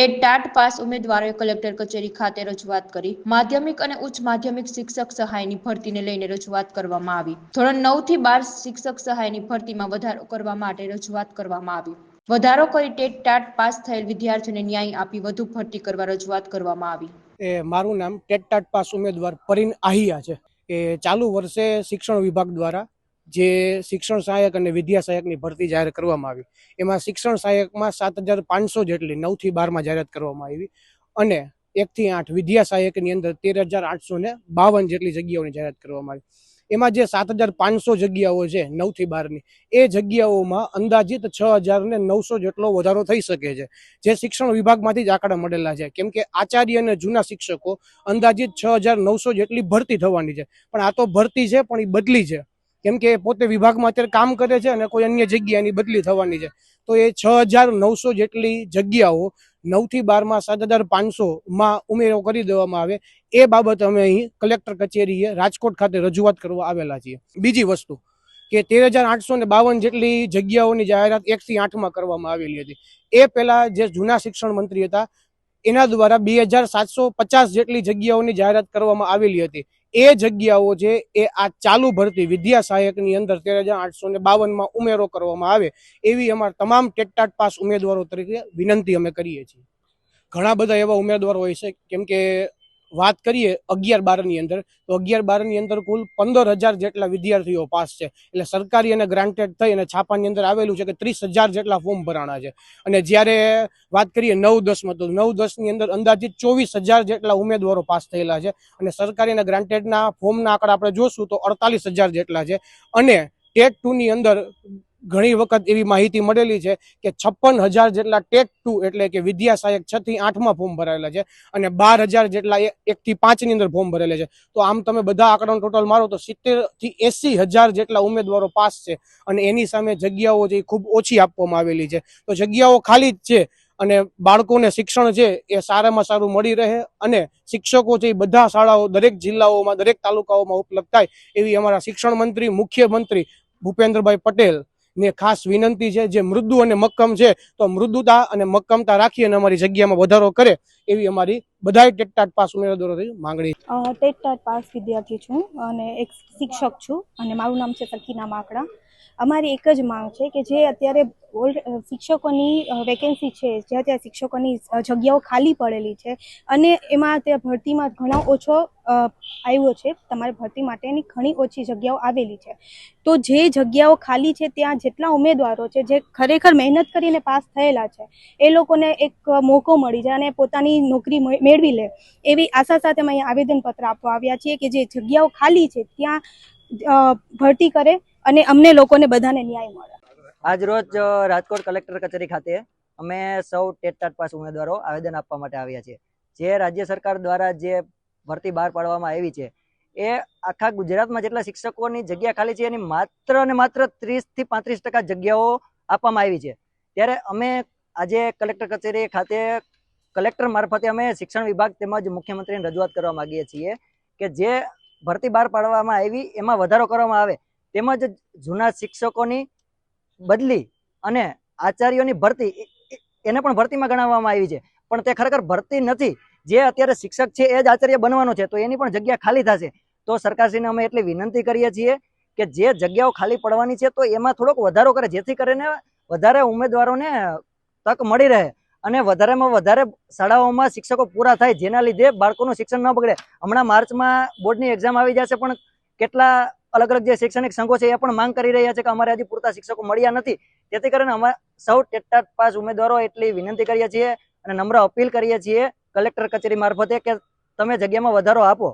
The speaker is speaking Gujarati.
ટેટ ટાટ પાસ ઉમેદવારોએ કલેક્ટર કચેરી ખાતે રજૂઆત કરી. માધ્યમિક અને ઉચ્ચ માધ્યમિક શિક્ષક સહાયની ભરતીને લઈને રજૂઆત કરવામાં આવી. ધોરણ નવથી બાર શિક્ષક સહાયની ભરતીમાં વધારો કરવા માટે રજૂઆત કરવામાં આવી. વધારો કરી ટેટ ટાટ પાસ થયેલ વિદ્યાર્થીઓને ન્યાય આપી વધુ ભરતી કરવા રજૂઆત કરવામાં આવી. એ મારું નામ ટેટ ટાટ પાસ ઉમેદવાર પરિન આહિયા છે. એ ચાલુ વર્ષે શિક્ષણ વિભાગ દ્વારા જે શિક્ષણ સહાયક અને વિદ્યા સહાયકની ભરતી જાહેર કરવામાં આવી. એમાં શિક્ષણ સહાયકમાં સાત હજાર પાંચસો જેટલી નવથી બારમાં જાહેરાત કરવામાં આવી અને એકથી આઠ વિદ્યા સહાયકની અંદર તેર હજાર આઠસો ને બાવન જેટલી જગ્યાઓની જાહેરાત કરવામાં આવી. એમાં જે સાત હજાર પાંચસો જગ્યાઓ છે નવથી બારની, એ જગ્યાઓમાં અંદાજિત છ હજાર ને નવસો જેટલો વધારો થઈ શકે છે. જે શિક્ષણ વિભાગમાંથી જ આંકડા મળેલા છે. કેમ કે આચાર્ય અને જૂના શિક્ષકો અંદાજિત છ હજાર નવસો જેટલી ભરતી થવાની છે. પણ આ તો ભરતી છે, પણ એ બદલી છે. કેમ કે પોતે વિભાગમાં અત્યારે કામ કરે છે અને કોઈ અન્ય જગ્યાની બદલી થવાની છે. તો એ છ હજાર નવસો જેટલી જગ્યાઓ નવથી બારમાં સાત હજાર પાંચસોમાં ઉમેરો કરી દેવામાં આવે. એ બાબત અમે અહીં કલેક્ટર કચેરીએ રાજકોટ ખાતે રજૂઆત કરવા આવેલા છીએ. બીજી વસ્તુ કે તેર હજાર આઠસો ને બાવન જેટલી જગ્યાઓની જાહેરાત એકથી આઠમાં કરવામાં આવેલી હતી. એ પહેલાં જે જૂના શિક્ષણ મંત્રી હતા એના દ્વારા બે હજાર સાતસો પચાસ જેટલી જગ્યાઓની જાહેરાત કરવામાં આવેલી હતી. એ જગ્યાઓ છે એ આ ચાલુ ભરતી વિદ્યા સહાયકની અંદર તેર હજાર આઠસો ને બાવનમાં ઉમેરો કરવામાં આવે એવી અમારા તમામ ટેટટાટ પાસ ઉમેદવારો તરીકે વિનંતી અમે કરીએ છીએ. ઘણા બધા એવા ઉમેદવારો હોય છે, કેમ કે વાત કરીએ અગિયાર બારની અંદર, તો અગિયાર બારની અંદર કુલ પંદર હજાર જેટલા વિદ્યાર્થીઓ પાસ છે. એટલે સરકારી અને ગ્રાન્ટેડ થઈ અને છાપાની અંદર આવેલું છે કે ત્રીસ હજાર જેટલા ફોર્મ ભરાણા છે. અને જ્યારે વાત કરીએ નવ દસમાં, તો નવ દસની અંદર અંદાજિત ચોવીસ હજાર જેટલા ઉમેદવારો પાસ થયેલા છે. અને સરકારી અને ગ્રાન્ટેડના ફોર્મના આંકડા આપણે જોશું તો અડતાલીસ હજાર જેટલા છે. અને ટેટ ટુની અંદર ઘણી વખત એવી માહિતી મળેલી છે કે છપ્પન હજાર જેટલા ટેટ ટુ એટલે કે વિદ્યા સહાયક છ થી આઠમાં ફોર્મ ભરાયેલા છે અને બાર હજાર જેટલા એકથી પાંચની અંદર ફોર્મ ભરેલા છે. તો આમ તમે બધા આંકડા ટોટલ મારો તો સિત્તેરથી એસી હજાર જેટલા ઉમેદવારો પાસ છે અને એની સામે જગ્યાઓ જે ખૂબ ઓછી આપવામાં આવેલી છે. તો જગ્યાઓ ખાલી જ છે અને બાળકોને શિક્ષણ છે એ સારામાં સારું મળી રહે અને શિક્ષકો છે એ બધા શાળાઓ દરેક જિલ્લાઓમાં, દરેક તાલુકાઓમાં ઉપલબ્ધ થાય એવી અમારા શિક્ષણ મંત્રી, મુખ્યમંત્રી ભૂપેન્દ્રભાઈ પટેલ ને ખાસ વિનંતી છે, જે મૃદુ અને મક્કમ છે, તો મૃદુતા અને મક્કમતા રાખી અને અમારી જગ્યામાં વધારો કરે એવી અમારી બધાય ટેટટાટ પાસ ઉમેદવારોથી માંગણી ટેટટાટ પાસ વિદ્યાર્થી છું અને એક શિક્ષક છું અને મારું નામ છે સકીના માકડા. અમારી એક જ માંગ છે કે જે અત્યારે ઓલ્ડ શિક્ષકોની વેકેન્સી છે જ્યાં ત્યાં શિક્ષકોની જગ્યાઓ ખાલી પડેલી છે અને એમાં તે ભરતીમાં ઘણો ઓછો આવ્યો છે. તમારે ભરતી માટેની ઘણી ઓછી જગ્યાઓ આવેલી છે. તો જે જગ્યાઓ ખાલી છે, ત્યાં જેટલા ઉમેદવારો છે, જે ખરેખર મહેનત કરીને પાસ થયેલા છે, એ લોકોને એક મોકો મળી જાય અને પોતાની નોકરી મેળવી લે. એવી આશા સાથે અમે અહીંયા આવેદનપત્ર આપવા આવ્યા છીએ કે જે જગ્યાઓ ખાલી છે, ત્યાં ભરતી કરે અને અમને લોકોને બધાને ન્યાય મળે. આજ રોજ રાજકોટ કલેક્ટર કચેરી ખાતે અમે સૌ ટેટ ટાટ પાસ ઉમેદવારો આવેદન આપવા માટે આવ્યા છીએ. જે રાજ્ય સરકાર દ્વારા જે ભરતી બહાર પાડવામાં આવી છે, એ આખા ગુજરાતમાં જેટલા શિક્ષકોની જગ્યા ખાલી છે, એની માત્ર ને માત્ર ત્રીસથી પાંત્રીસ ટકા જગ્યાઓ આપવામાં આવી છે. ત્યારે અમે આજે કલેક્ટર કચેરી ખાતે, કલેક્ટર મારફતે અમે શિક્ષણ વિભાગ તેમજ મુખ્યમંત્રીને રજૂઆત કરવા માગીએ છીએ કે જે ભરતી બહાર પાડવામાં આવી, એમાં વધારો કરવામાં આવે તેમજ જૂના શિક્ષકોની બદલી અને આચાર્યોની ભરતી એને પણ ભરતીમાં ગણાવવામાં આવી છે. પણ તે ખરેખર ભરતી નથી. જે અત્યારે શિક્ષક છે એ જ આચાર્ય બનવાનો છે, તો એની પણ જગ્યા ખાલી થશે. તો સરકારશ્રીને અમે એટલી વિનંતી કરીએ છીએ કે જે જગ્યાઓ ખાલી પડવાની છે, તો એમાં થોડોક વધારો કરે, જેથી કરીને વધારે ઉમેદવારોને તક મળી રહે. અને વધારેમાં વધારે શાળાઓમાં શિક્ષકો પૂરા થાય, જેના લીધે બાળકોનું શિક્ષણ ન બગડે. હમણાં માર્ચમાં બોર્ડની એક્ઝામ આવી જશે, પણ કેટલા અલગ અલગ જે શૈક્ષણિક સંઘો છે એ પણ માંગ કરી રહ્યા છે કે અમારે હજી પૂરતા શિક્ષકો મળ્યા નથી. જેથી કરીને અમે સૌ ટેટટાટ પાસ ઉમેદવારો એટલી વિનંતી કરીએ છીએ અને નમ્ર અપીલ કરીએ છીએ કલેક્ટર કચેરી મારફતે કે તમે જગ્યામાં વધારો આપો.